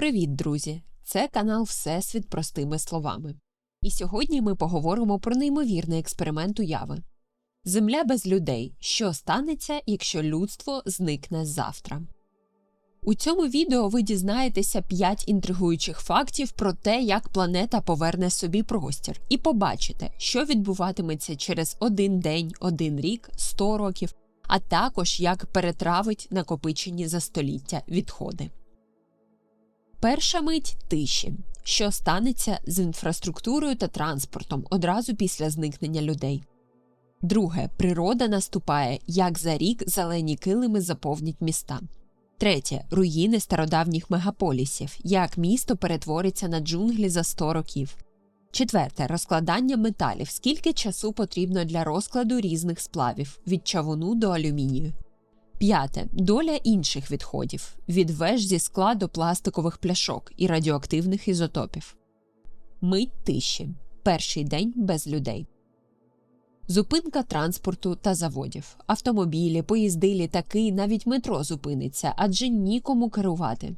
Привіт, друзі! Це канал Всесвіт простими словами. І сьогодні ми поговоримо про неймовірний експеримент уяви. Земля без людей. Що станеться, якщо людство зникне завтра? У цьому відео ви дізнаєтеся 5 інтригуючих фактів про те, як планета поверне собі простір, і побачите, що відбуватиметься через один день, один рік, 100 років, а також як перетравить накопичені за століття відходи. Перша мить тиші, що станеться з інфраструктурою та транспортом одразу після зникнення людей. Друге, природа наступає, як за рік зелені килими заповнять міста. Третє руїни стародавніх мегаполісів, як місто перетвориться на джунглі за 100 років. Четверте розкладання металів. Скільки часу потрібно для розкладу різних сплавів від чавуну до алюмінію. П'яте доля інших відходів від веж зі скла до пластикових пляшок і радіоактивних ізотопів. Мить тиші. Перший день без людей. Зупинка транспорту та заводів. Автомобілі, поїзди, літаки, навіть метро зупиниться, адже нікому керувати.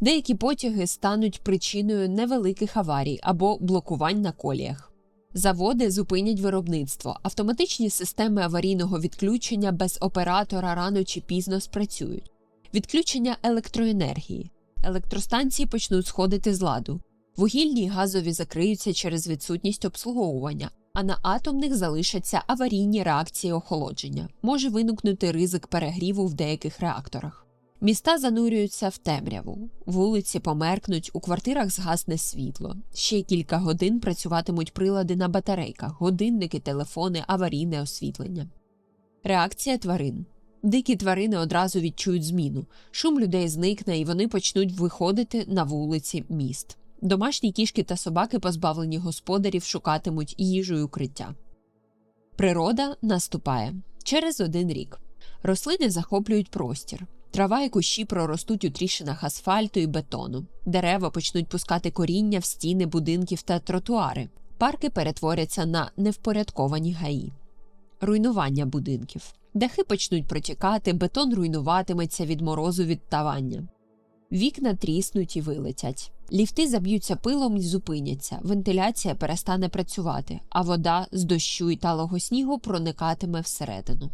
Деякі потяги стануть причиною невеликих аварій або блокувань на коліях. Заводи зупинять виробництво, автоматичні системи аварійного відключення без оператора рано чи пізно спрацюють, відключення електроенергії, електростанції почнуть сходити з ладу, вугільні й газові закриються через відсутність обслуговування, а на атомних залишаться аварійні реакції охолодження, може виникнути ризик перегріву в деяких реакторах. Міста занурюються в темряву, вулиці померкнуть, у квартирах згасне світло. Ще кілька годин працюватимуть прилади на батарейках, годинники, телефони, аварійне освітлення. Реакція тварин. Дикі тварини одразу відчують зміну. Шум людей зникне і вони почнуть виходити на вулиці міст. Домашні кішки та собаки, позбавлені господарів, шукатимуть їжу й укриття. Природа наступає через один рік. Рослини захоплюють простір. Трава і кущі проростуть у тріщинах асфальту і бетону. Дерева почнуть пускати коріння в стіни будинків та тротуари. Парки перетворяться на невпорядковані гаї. Руйнування будинків. Дахи почнуть протікати, бетон руйнуватиметься від морозу відтавання. Вікна тріснуть і вилетять. Ліфти заб'ються пилом і зупиняться, вентиляція перестане працювати, а вода з дощу і талого снігу проникатиме всередину.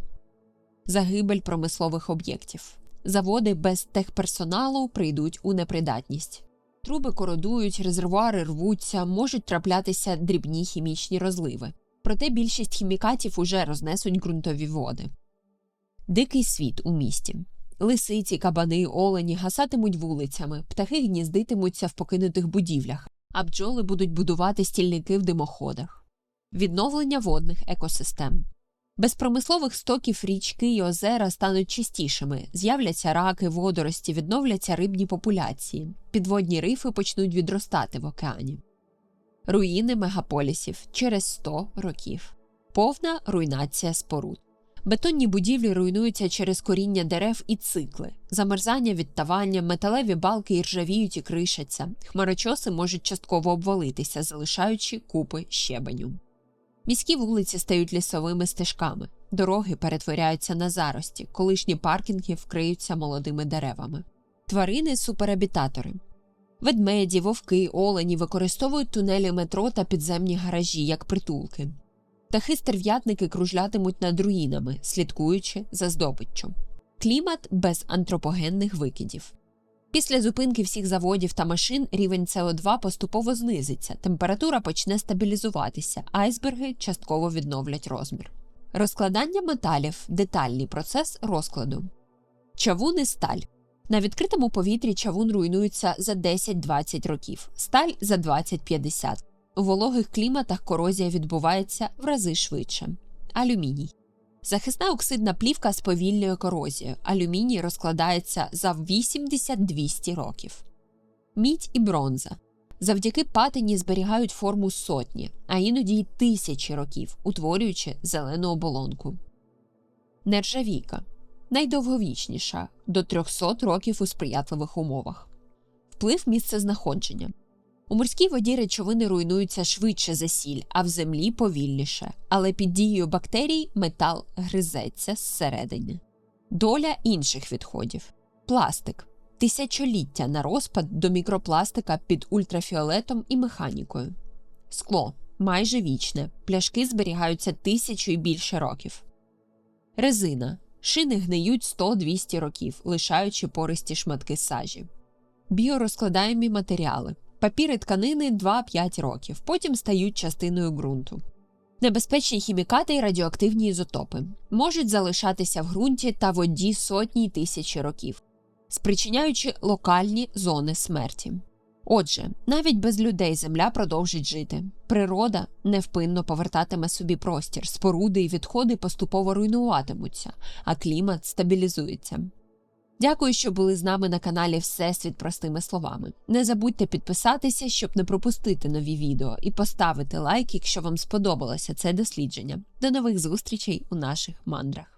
Загибель промислових об'єктів. Заводи без техперсоналу прийдуть у непридатність. Труби кородують, резервуари рвуться, можуть траплятися дрібні хімічні розливи. Проте більшість хімікатів уже рознесуть ґрунтові води. Дикий світ у місті. Лисиці, кабани, олені гасатимуть вулицями, птахи гніздитимуться в покинутих будівлях, а бджоли будуть будувати стільники в димоходах. Відновлення водних екосистем. Без промислових стоків річки й озера стануть чистішими, з'являться раки, водорості, відновляться рибні популяції, підводні рифи почнуть відростати в океані. Руїни мегаполісів через 100 років, повна руйнація споруд. Бетонні будівлі руйнуються через коріння дерев і цикли, замерзання, відтавання, металеві балки і ржавіють і кришаться, хмарочоси можуть частково обвалитися, залишаючи купи щебеню. Міські вулиці стають лісовими стежками, дороги перетворяються на зарості, колишні паркінги вкриються молодими деревами. Тварини суперабітатори. Ведмеді, вовки, олені використовують тунелі метро та підземні гаражі як притулки. Птахи стерв'ятники кружлятимуть над руїнами, слідкуючи за здобиччю. Клімат без антропогенних викидів. Після зупинки всіх заводів та машин рівень СО2 поступово знизиться, температура почне стабілізуватися, айсберги частково відновлять розмір. Розкладання металів детальний процес розкладу. Чавун і сталь. На відкритому повітрі чавун руйнується за 10-20 років, сталь за 20-50. У вологих кліматах корозія відбувається в рази швидше. Алюміній. Захисна оксидна плівка сповільнює корозію. Алюміній розкладається за 80-200 років. Мідь і бронза. Завдяки патині зберігають форму сотні, а іноді й тисячі років, утворюючи зелену оболонку. Нержавійка найдовговічніша до 300 років у сприятливих умовах. Вплив місцезнаходження. У морській воді речовини руйнуються швидше за сіль, а в землі повільніше. Але під дією бактерій метал гризеться зсередини. Доля інших відходів. Пластик. тисячоліття на розпад до мікропластика під ультрафіолетом і механікою. Скло майже вічне, пляшки зберігаються тисячу і більше років. Резина шини гниють 100-200 років, лишаючи пористі шматки сажі. Біорозкладаємі матеріали. Папір і тканини 2-5 років, потім стають частиною ґрунту. Небезпечні хімікати і радіоактивні ізотопи можуть залишатися в ґрунті та воді сотні й тисячі років, спричиняючи локальні зони смерті. Отже, навіть без людей Земля продовжить жити. Природа невпинно повертатиме собі простір, споруди і відходи поступово руйнуватимуться, а клімат стабілізується. Дякую, що були з нами на каналі Всесвіт простими словами. Не забудьте підписатися, щоб не пропустити нові відео, і поставити лайк, якщо вам сподобалося це дослідження. До нових зустрічей у наших мандрах.